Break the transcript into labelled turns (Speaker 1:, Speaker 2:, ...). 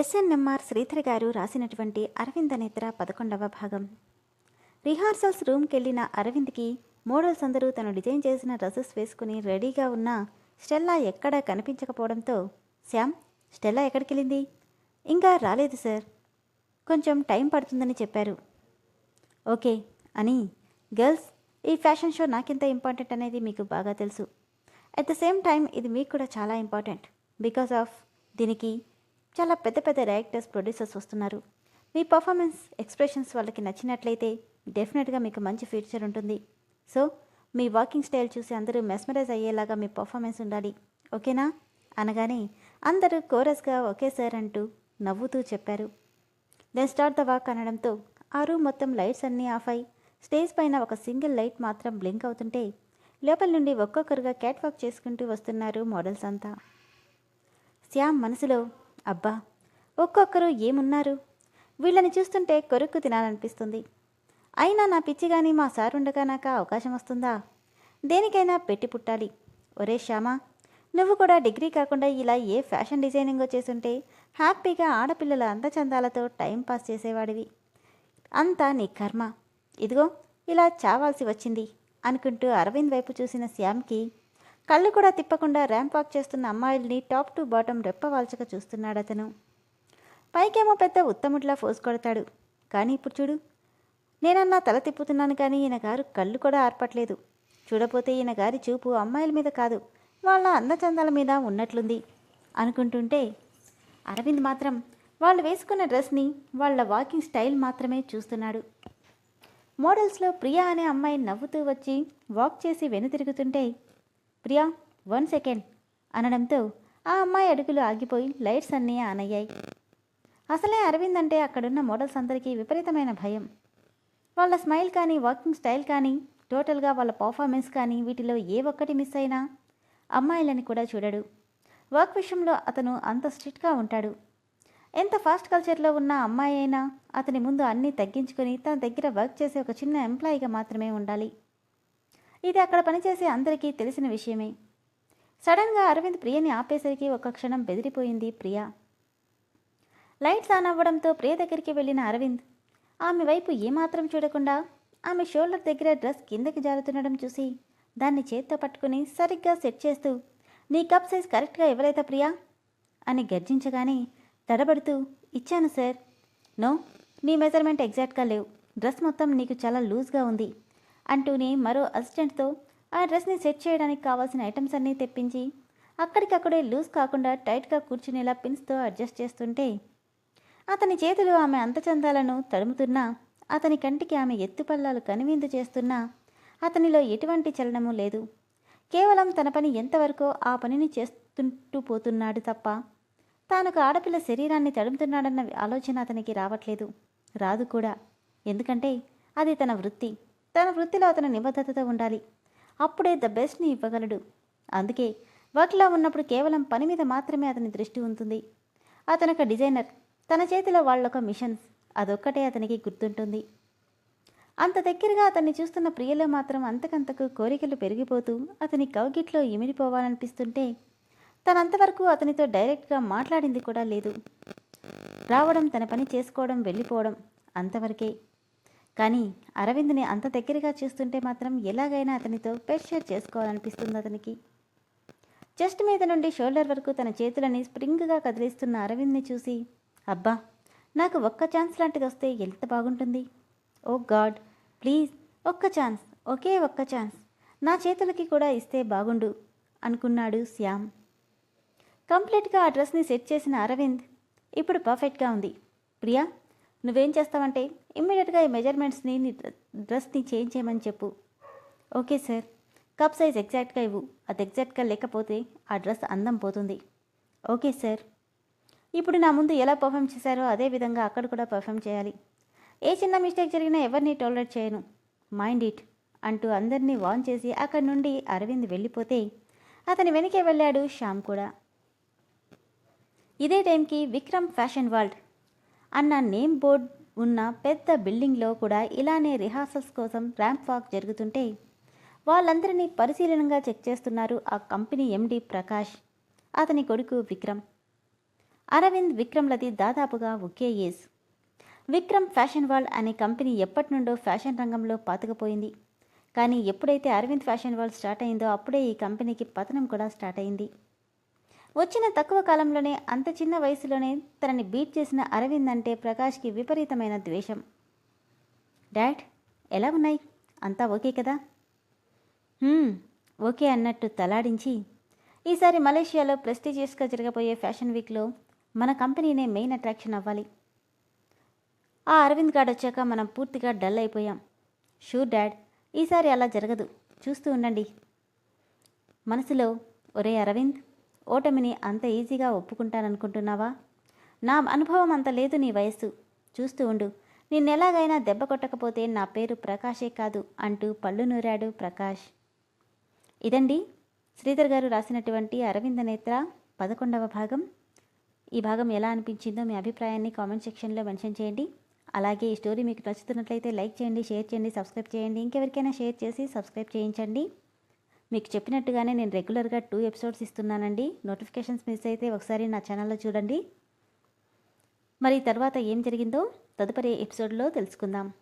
Speaker 1: SNMR Sridhar గారు రాసినటువంటి అరవింద నేత్ర పదకొండవ భాగం. రిహార్సల్స్ రూమ్కి వెళ్ళిన అరవింద్కి మోడల్స్ అందరూ తను డిజైన్ చేసిన డ్రెస్సెస్ వేసుకుని రెడీగా ఉన్న స్టెల్లా ఎక్కడా కనిపించకపోవడంతో శ్యామ్ స్టెల్లా ఎక్కడికి వెళ్ళింది ఇంకా రాలేదు సార్. కొంచెం టైం పడుతుందని చెప్పారు. ఓకే అని గర్ల్స్ ఈ ఫ్యాషన్ షో నాకెంత ఇంపార్టెంట్ అనేది మీకు బాగా తెలుసు. అట్ ద సేమ్ టైం ఇది మీకు కూడా చాలా ఇంపార్టెంట్. బికాస్ ఆఫ్ దీనికి చాలా పెద్ద పెద్ద డైరెక్టర్స్ ప్రొడ్యూసర్స్ వస్తున్నారు. మీ పర్ఫార్మెన్స్ ఎక్స్ప్రెషన్స్ వాళ్ళకి నచ్చినట్లయితే డెఫినెట్గా మీకు మంచి ఫ్యూచర్ ఉంటుంది. సో మీ వాకింగ్ స్టైల్ చూసి అందరూ మెస్మరైజ్ అయ్యేలాగా మీ పర్ఫార్మెన్స్ ఉండాలి. ఓకేనా అనగానే అందరూ కోరస్గా ఓకే సార్ అంటూ నవ్వుతూ చెప్పారు. దెన్ స్టార్ట్ ద వాక్ అనడంతో ఆ రూమ్ మొత్తం లైట్స్ అన్నీ ఆఫ్ అయి స్టేజ్ పైన ఒక సింగిల్ లైట్ మాత్రం బ్లింక్ అవుతుంటే లోపల నుండి ఒక్కొక్కరుగా క్యాట్ వాక్ చేసుకుంటూ వస్తున్నారు మోడల్స్ అంతా. శ్యామ్ మనసులో అబ్బా ఒక్కొక్కరు ఏమున్నారు? వీళ్ళని చూస్తుంటే కొరుక్కు తినాలనిపిస్తుంది. అయినా నా పిచ్చి కానీ మా సార్ ఉండగా నాకు అవకాశం వస్తుందా? దేనికైనా పెట్టి పుట్టాలి. ఒరే శ్యామా నువ్వు కూడా డిగ్రీ కాకుండా ఇలా ఏ ఫ్యాషన్ డిజైనింగ్ చేసుంటే హ్యాపీగా ఆడపిల్లల అందచందాలతో టైం పాస్ చేసేవాడివి. అంతా నీ కర్మ. ఇదిగో ఇలా చావాల్సి వచ్చింది అనుకుంటూ అరవింద్ వైపు చూసిన శ్యామ్కి కళ్ళు కూడా తిప్పకుండా ర్యాంప్ వాక్ చేస్తున్న అమ్మాయిల్ని టాప్ టు బాటం రెప్పవాల్చక చూస్తున్నాడు అతను. పైకేమో పెద్ద ఉత్తముడిలా ఫోజ్ కొడతాడు. కానీ ఇప్పుడు చూడు నేనన్నా తల తిప్పుతున్నాను కానీ ఈయన గారు కళ్ళు కూడా ఆర్పట్లేదు. చూడపోతే ఈయన గారి చూపు అమ్మాయిల మీద కాదు వాళ్ళ అందచందాల మీద ఉన్నట్లుంది అనుకుంటుంటే అరవింద్ మాత్రం వాళ్ళు వేసుకున్న డ్రెస్ని వాళ్ళ వాకింగ్ స్టైల్ మాత్రమే చూస్తున్నాడు. మోడల్స్లో ప్రియా అనే అమ్మాయి నవ్వుతూ వచ్చి వాక్ చేసి వెనుతిరుగుతుంటే ప్రియా వన్ సెకండ్ అనడంతో ఆ అమ్మాయి అడుగులు ఆగిపోయి లైట్స్ అన్నీ ఆన్ అయ్యాయి. అసలే అరవింద్ అంటే అక్కడున్న మోడల్స్ అందరికీ విపరీతమైన భయం. వాళ్ళ స్మైల్ కానీ వాకింగ్ స్టైల్ కానీ టోటల్గా వాళ్ళ పర్ఫార్మెన్స్ కానీ వీటిలో ఏ ఒక్కటి మిస్ అయినా అమ్మాయిలని కూడా చూడడు. వర్క్ విషయంలో అతను అంత స్ట్రిక్ట్గా ఉంటాడు. ఎంత ఫాస్ట్ కల్చర్లో ఉన్న అమ్మాయి అయినా అతని ముందు అన్నీ తగ్గించుకొని తన దగ్గర వర్క్ చేసే ఒక చిన్న ఎంప్లాయీగా మాత్రమే ఉండాలి. ఇది అక్కడ పనిచేసే అందరికీ తెలిసిన విషయమే. సడన్గా అరవింద్ ప్రియని ఆపేసరికి ఒక క్షణం బెదిరిపోయింది ప్రియ. లైట్స్ ఆన్ అవ్వడంతో ప్రియ దగ్గరికి వెళ్ళిన అరవింద్ ఆమె వైపు ఏమాత్రం చూడకుండా ఆమె షోల్డర్ దగ్గర డ్రెస్ కిందకి జారుతుండడం చూసి దాన్ని చేత్తో పట్టుకుని సరిగ్గా సెట్ చేస్తూ నీ కప్ సైజ్ కరెక్ట్గా ఇవ్వలేదా ప్రియా? అని గర్జించగానే తడబడుతూ ఇచ్చాను సార్. నో నీ మెజర్మెంట్ ఎగ్జాక్ట్గా లేవు. డ్రెస్ మొత్తం నీకు చాలా లూజ్గా ఉంది. అంటూనే మరో అసిస్టెంట్తో ఆ డ్రెస్ని సెట్ చేయడానికి కావాల్సిన ఐటమ్స్ అన్నీ తెప్పించి అక్కడికక్కడే లూజ్ కాకుండా టైట్గా కూర్చునేలా పిన్స్తో అడ్జస్ట్ చేస్తుంటే అతని చేతులు ఆమె అంతచందాలను తడుముతున్నా అతని కంటికి ఆమె ఎత్తుపల్లాలు కనువిందు చేస్తున్నా అతనిలో ఎటువంటి చలనము లేదు. కేవలం తన పని ఎంతవరకో ఆ పనిని చేస్తుంటూ పోతున్నాడు తప్ప తానొక ఆడపిల్ల శరీరాన్ని తడుముతున్నాడన్న ఆలోచన అతనికి రావట్లేదు. రాదు కూడా. ఎందుకంటే అది తన వృత్తి. తన వృత్తిలో అతను నిబద్ధతతో ఉండాలి. అప్పుడే ద బెస్ట్ని ఇవ్వగలడు. అందుకే వర్క్లో ఉన్నప్పుడు కేవలం పని మీద మాత్రమే అతని దృష్టి ఉంటుంది. అతనొక డిజైనర్. తన చేతిలో వాళ్ళొక మిషన్స్ అదొక్కటే అతనికి గుర్తుంటుంది. అంత దగ్గరగా అతన్ని చూస్తున్న ప్రియలో మాత్రం అంతకంతకు కోరికలు పెరిగిపోతూ అతని కౌగిట్లో ఇమిడిపోవాలనిపిస్తుంటే తనంతవరకు అతనితో డైరెక్ట్గా మాట్లాడింది కూడా లేదు. రావడం తన పని చేసుకోవడం వెళ్ళిపోవడం అంతవరకే. కానీ అరవింద్ని అంత దగ్గరగా చూస్తుంటే మాత్రం ఎలాగైనా అతనితో పెట్ షేర్ చేసుకోవాలనిపిస్తుంది అతనికి. చెస్ట్ మీద నుండి షోల్డర్ వరకు తన చేతులని స్ప్రింగ్గా కదిలిస్తున్న అరవింద్ని చూసి అబ్బా నాకు ఒక్క ఛాన్స్ లాంటిది వస్తే ఎంత బాగుంటుంది? ఓ గాడ్ ప్లీజ్ ఒక్క ఛాన్స్ ఒకే ఒక్క ఛాన్స్. నా చేతులకి కూడా ఇస్తే బాగుండు అనుకున్నాడు శ్యామ్. కంప్లీట్గా ఆ డ్రెస్ని సెట్ చేసిన అరవింద్ ఇప్పుడు పర్ఫెక్ట్గా ఉంది. ప్రియా నువ్వేం చేస్తావంటే ఇమ్మీడియట్గా ఈ మెజర్మెంట్స్ని నీ డ్రెస్ని చేంజ్ చేయమని చెప్పు. Okay sir. కప్ సైజ్ ఎగ్జాక్ట్గా ఇవ్వు. అది ఎగ్జాక్ట్గా లేకపోతే ఆ డ్రెస్ అందం పోతుంది. Okay sir. ఇప్పుడు నా ముందు ఎలా పర్ఫామ్ చేశారో అదే విధంగా అక్కడ కూడా పర్ఫామ్ చేయాలి. ఏ చిన్న మిస్టేక్ జరిగినా ఎవరిని టాలరేట్ చేయను. మైండ్ ఇట్ అంటూ అందరినీ వాన్ చేసి అక్కడి నుండి అరవింద్ వెళ్ళిపోతే అతని వెనకే వెళ్ళాడు శ్యామ్ కూడా. ఇదే టైంకి విక్రమ్ ఫ్యాషన్ వరల్డ్ అన్న నేమ్ బోర్డ్ ఉన్న పెద్ద బిల్డింగ్లో కూడా ఇలానే రిహార్సల్స్ కోసం ర్యాంప్ వాక్ జరుగుతుంటే వాళ్ళందరినీ పరిశీలనగా చెక్ చేస్తున్నారు ఆ కంపెనీ ఎండి ప్రకాష్ అతని కొడుకు విక్రమ్. అరవింద్ విక్రమ్లది దాదాపుగా ఒకే ఏజ్. విక్రమ్ ఫ్యాషన్ వరల్డ్ అనే కంపెనీ ఎప్పటి నుండో ఫ్యాషన్ రంగంలో పాతుకుపోయింది. కానీ ఎప్పుడైతే అరవింద్ ఫ్యాషన్ వరల్డ్ స్టార్ట్ అయిందో అప్పుడే ఈ కంపెనీకి పతనం కూడా స్టార్ట్ అయింది. వచ్చిన తక్కువ కాలంలోనే అంత చిన్న వయసులోనే తనని బీట్ చేసిన అరవింద్ అంటే ప్రకాష్కి విపరీతమైన ద్వేషం. డాడ్ ఎలా ఉన్నాయి? అంతా ఓకే కదా? ఓకే అన్నట్టు తలాడించి ఈసారి మలేషియాలో ప్రెస్టీజియస్గా జరగబోయే ఫ్యాషన్ వీక్లో మన కంపెనీనే మెయిన్ అట్రాక్షన్ అవ్వాలి. ఆ అరవింద్ గార్డ్ వచ్చాక మనం పూర్తిగా డల్ అయిపోయాం. షూర్ డాడ్ ఈసారి అలా జరగదు. చూస్తూ ఉండండి. మనసులో ఒరే అరవింద్ ఓటమిని అంత ఈజీగా ఒప్పుకుంటాననుకుంటున్నావా? నా అనుభవం అంత లేదు నీ వయస్సు. చూస్తూ ఉండు. నిన్నెలాగైనా దెబ్బ కొట్టకపోతే నా పేరు ప్రకాషే కాదు అంటూ పళ్ళు నూరాడు ప్రకాష్. ఇదండి శ్రీధర్ గారు రాసినటువంటి అరవింద నేత్ర పదకొండవ భాగం. ఈ భాగం ఎలా అనిపించిందో మీ అభిప్రాయాన్ని కామెంట్ సెక్షన్లో మెన్షన్ చేయండి. అలాగే ఈ స్టోరీ మీకు నచ్చుతున్నట్లయితే లైక్ చేయండి షేర్ చేయండి సబ్స్క్రైబ్ చేయండి. ఇంకెవరికైనా షేర్ చేసి సబ్స్క్రైబ్ చేయించండి. మీకు చెప్పినట్టుగానే నేను రెగ్యులర్గా టూ ఎపిసోడ్స్ ఇస్తున్నానండి. నోటిఫికేషన్స్ మిస్ అయితే ఒకసారి నా ఛానల్లో చూడండి. మరి తర్వాత ఏం జరిగిందో తదుపరి ఎపిసోడ్లో తెలుసుకుందాం.